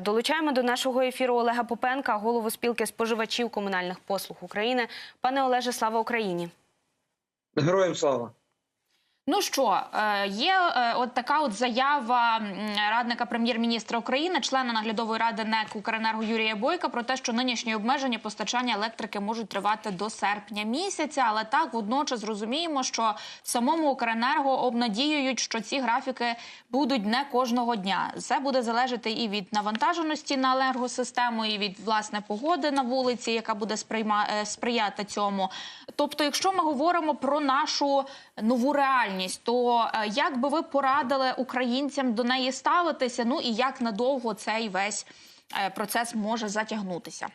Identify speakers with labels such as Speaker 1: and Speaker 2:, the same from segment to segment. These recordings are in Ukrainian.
Speaker 1: Долучаємо до нашого ефіру Олега Попенка, голову спілки споживачів комунальних послуг України. Пане Олеже, слава Україні!
Speaker 2: Героям слава.
Speaker 3: Ну що, е, є е, от така от заява радника прем'єр-міністра України, члена наглядової ради НЕК «Укренерго» Юрія Бойка про те, що нинішні обмеження постачання електрики можуть тривати до серпня місяця. Але так водночас розуміємо, що самому «Укренерго» обнадіюють, що ці графіки будуть не кожного дня. Це буде залежати і від навантаженості на енергосистему, і від власне погоди на вулиці, яка буде сприйма... е, сприяти цьому. Тобто, якщо ми говоримо про нашу нову реальність, то е, як би ви порадили українцям до неї ставитися? Ну і як надовго цей весь е, процес може затягнутися?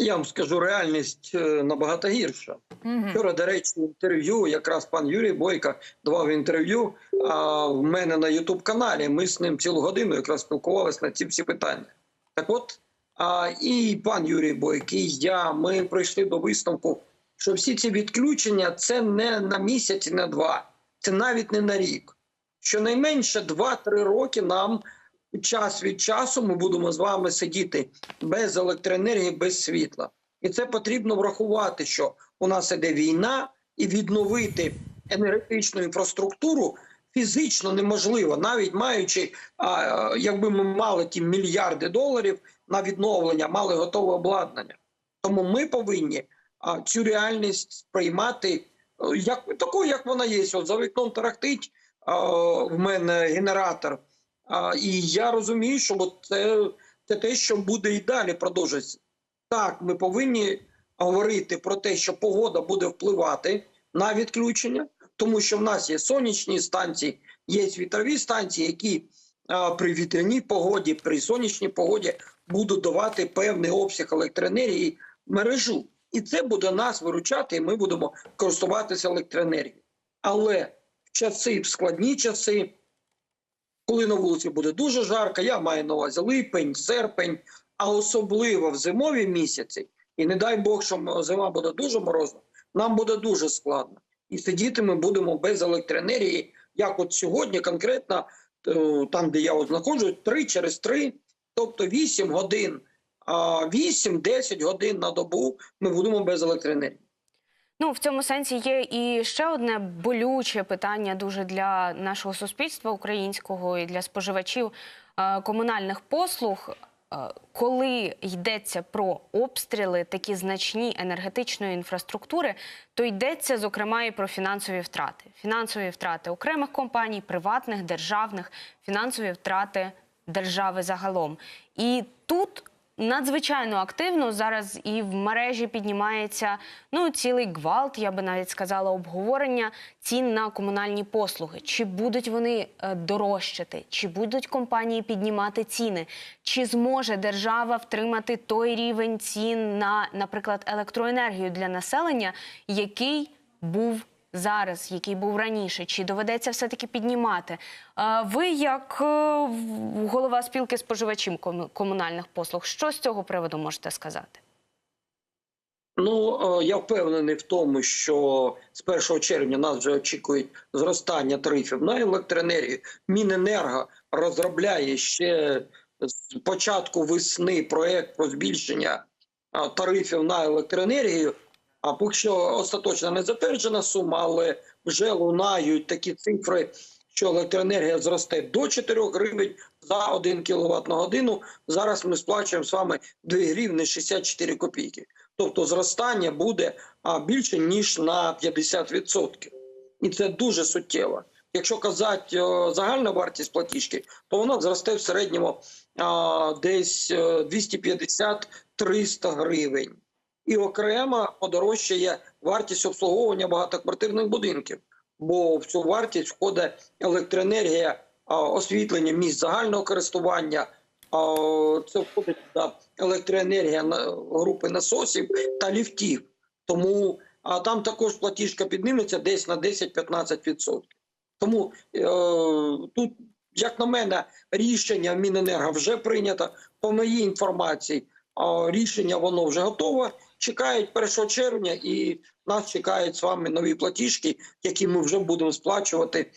Speaker 2: Я вам скажу, реальність е, набагато гірша. Вчора, до речі, інтерв'ю, якраз пан Юрій Бойко давав інтерв'ю а, в мене на Ютуб каналі. Ми з ним цілу годину якраз спілкувалися на ці всі питання. Так от, а, і пан Юрій Бойко, і я, ми прийшли до висновку, що всі ці відключення це не на місяць, на два, це навіть не на рік. Щонайменше 2-3 роки нам час від часу ми будемо з вами сидіти без електроенергії, без світла. І це потрібно врахувати, що у нас іде війна, і відновити енергетичну інфраструктуру фізично неможливо, навіть маючи, а, якби ми мали ті мільярди доларів на відновлення, мали готове обладнання. Тому ми повинні цю реальність сприймати е, як такою, як вона є. От за вікном тарахтить а, в мене генератор. І я розумію, що це, це те, що буде і далі продовжуватися. Так, ми повинні говорити про те, що погода буде впливати на відключення, тому що в нас є сонячні станції, є вітрові станції, які при вітряній погоді, при сонячній погоді будуть давати певний обсяг електроенергії в мережу. І це буде нас виручати, і ми будемо користуватися електроенергією. Але в часи, в складні часи, коли на вулиці буде дуже жарко, я маю на увазі липень, серпень, а особливо в зимові місяці, і не дай Бог, що зима буде дуже морозна, нам буде дуже складно. І сидіти ми будемо без електроенергії, як от сьогодні, конкретно е, там, де я от знаходжусь, 3 через 3, тобто 8 годин, 8-10 годин на добу ми будемо без електроенергії.
Speaker 1: Ну, в цьому сенсі є і ще одне болюче питання дуже для нашого суспільства українського і для споживачів е, комунальних послуг. Е, Коли йдеться про обстріли такі значні енергетичної інфраструктури, то йдеться зокрема і про фінансові втрати. Фінансові втрати окремих компаній, приватних, державних, фінансові втрати держави загалом. І тут надзвичайно активно. Зараз і в мережі піднімається ну цілий гвалт, я би навіть сказала, обговорення цін на комунальні послуги. Чи будуть вони е, дорожчати, чи будуть компанії піднімати ціни, чи зможе держава втримати той рівень цін на, наприклад, електроенергію для населення, який був зараз, який був раніше, чи доведеться все-таки піднімати? А Ви, як е, голова спілки споживачів комунальних послуг, що з цього приводу можете сказати?
Speaker 2: Ну е, я впевнений в тому, що з 1 червня нас вже очікують зростання тарифів на електроенергію. Міненерго розробляє ще з початку весни проект про збільшення тарифів на електроенергію. А поки що остаточно не затверджена сума, але вже лунають такі цифри, що електроенергія зросте до 4 гривень за 1 кВт на годину. Зараз ми сплачуємо з вами 2 гривні 64 копійки. Тобто зростання буде більше ніж на 50%. І це дуже суттєво. Якщо казати загальна вартість платіжки, то вона зросте в середньому десь е, 250-300 гривень. І окремо подорожчає вартість обслуговування багатоквартирних будинків, бо в цю вартість входить електроенергія, освітлення місць загального користування. Це входить електроенергія групи насосів та ліфтів. Тому а там також платіжка підніметься десь на 10-15%. Тому е, тут, як на мене, рішення Міненерго вже прийнято. По моїй інформації, рішення воно вже готове. Чекають 1 червня, і нас чекають з вами нові платіжки, які ми вже будемо сплачувати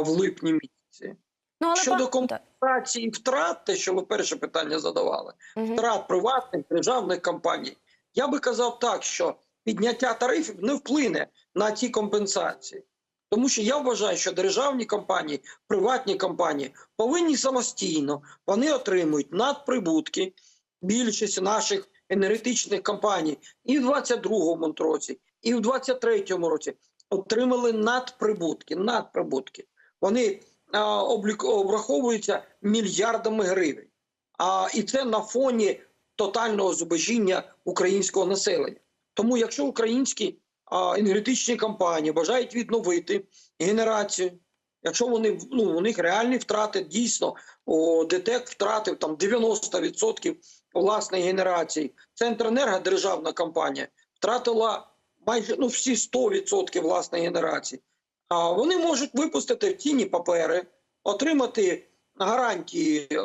Speaker 2: в липні місяці.
Speaker 1: Ну, але
Speaker 2: Щодо компенсації втрат, те, що ви перше питання задавали,
Speaker 1: Мгм.
Speaker 2: втрат приватних державних компаній, я би казав так, що підняття тарифів не вплине на ці компенсації. Тому що я вважаю, що державні компанії, приватні компанії повинні самостійно, вони отримують надприбутки. Більшість наших енергетичних компаній і в 22-му році, і в 23-му році отримали надприбутки. Надприбутки. Вони а, облік, обраховуються мільярдами гривень. А, і це на фоні тотального зубожіння українського населення. Тому, якщо українські а, енергетичні компанії бажають відновити генерацію, якщо вони ну, у них реальні втрати, дійсно о, ДТЕК втратив там 90% власної генерації. Центренерго, державна компанія, втратила майже ну, всі 100% власної генерації. А вони можуть випустити цінні папери, отримати гарантії е,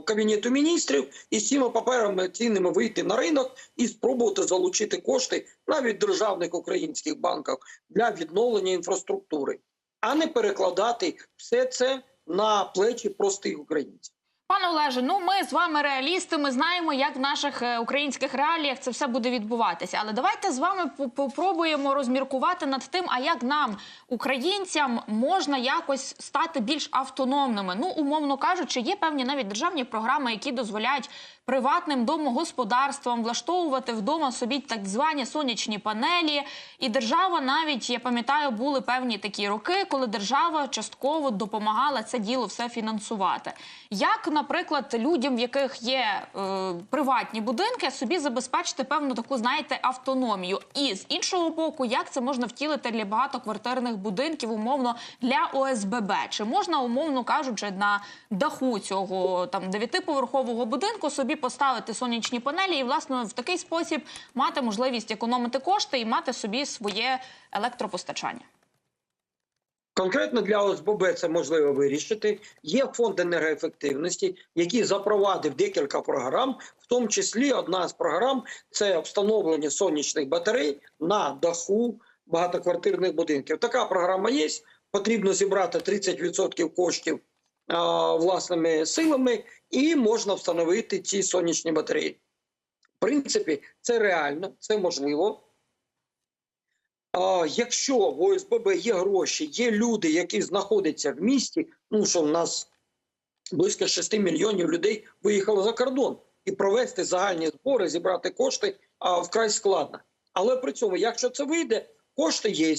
Speaker 2: Кабінету міністрів і з цими паперами цінними вийти на ринок і спробувати залучити кошти навіть державних українських банків для відновлення інфраструктури, а не перекладати все це на плечі простих українців.
Speaker 3: Пане Олеже, ну ми з вами реалісти. Ми знаємо, як в наших е, українських реаліях це все буде відбуватися. Але давайте з вами по- попробуємо розміркувати над тим, а як нам, українцям, можна якось стати більш автономними. Ну, умовно кажучи, є певні навіть державні програми, які дозволяють приватним домогосподарствам влаштовувати вдома собі так звані сонячні панелі. І держава навіть я пам'ятаю, були певні такі роки, коли держава частково допомагала це діло все фінансувати. Як, наприклад, людям, в яких є е, приватні будинки, собі забезпечити певну таку, знаєте, автономію, і з іншого боку, як це можна втілити для багатоквартирних будинків, умовно для ОСББ? Чи можна, умовно кажучи, на даху цього там дев'ятиповерхового будинку собі поставити сонячні панелі і власне в такий спосіб мати можливість економити кошти і мати собі своє електропостачання?
Speaker 2: Конкретно для ОСББ це можливо вирішити. Є фонд енергоефективності, який запровадив декілька програм, в тому числі одна з програм це встановлення сонячних батарей на даху багатоквартирних будинків. Така програма є. Потрібно зібрати 30% коштів а, власними силами, і можна встановити ці сонячні батареї. В принципі, це реально, це можливо. Якщо в ОСББ є гроші, є люди, які знаходяться в місті, ну що в нас близько 6 мільйонів людей виїхало за кордон, і провести загальні збори, зібрати кошти а, вкрай складно. Але при цьому, якщо це вийде, кошти є.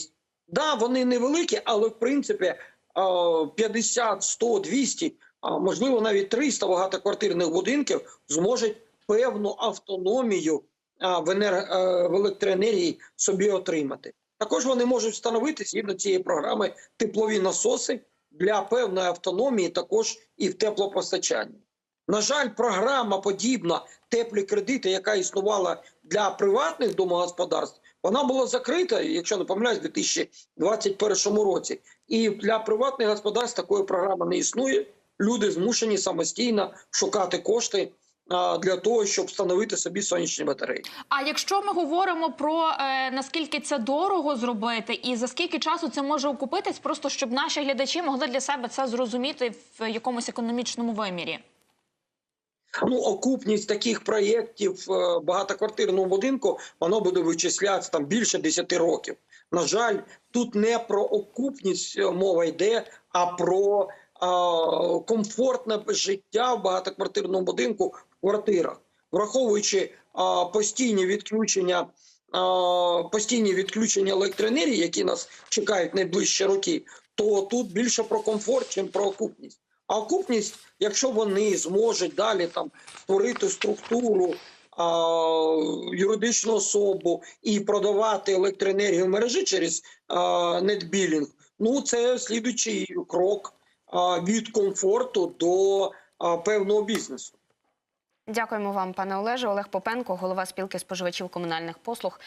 Speaker 2: Да, вони невеликі, але в принципі а, 50, 100, 200, можливо навіть 300 багатоквартирних будинків зможуть певну автономію в, енерго, е, в електроенергії собі отримати. Також вони можуть встановити згідно цієї програми теплові насоси для певної автономії, також і в теплопостачанні. На жаль, програма подібна теплі кредити, яка існувала для приватних домогосподарств, вона була закрита, якщо не помиляюсь, у 2021 році. І для приватних господарств такої програми не існує. Люди змушені самостійно шукати кошти для того, щоб встановити собі сонячні батареї.
Speaker 3: А якщо ми говоримо про е, наскільки це дорого зробити, і за скільки часу це може окупитись, просто щоб наші глядачі могли для себе це зрозуміти в якомусь економічному вимірі.
Speaker 2: Ну, окупність таких проєктів е, багатоквартирного будинку воно буде вичислятися там більше 10 років. На жаль, тут не про окупність е, мова йде, а про комфортне життя в багатоквартирному будинку в квартирах, враховуючи е, постійні відключення. Постійні відключення електроенергії, які нас чекають найближчі роки, то тут більше про комфорт, ніж про окупність. А окупність, якщо вони зможуть далі там створити структуру а, юридичну особу і продавати електроенергію в мережі через а, нетбілінг, ну це слідуючий крок а, від комфорту до а, певного бізнесу.
Speaker 1: Дякуємо вам, пане Олеже. Олег Попенко, голова спілки споживачів комунальних послуг,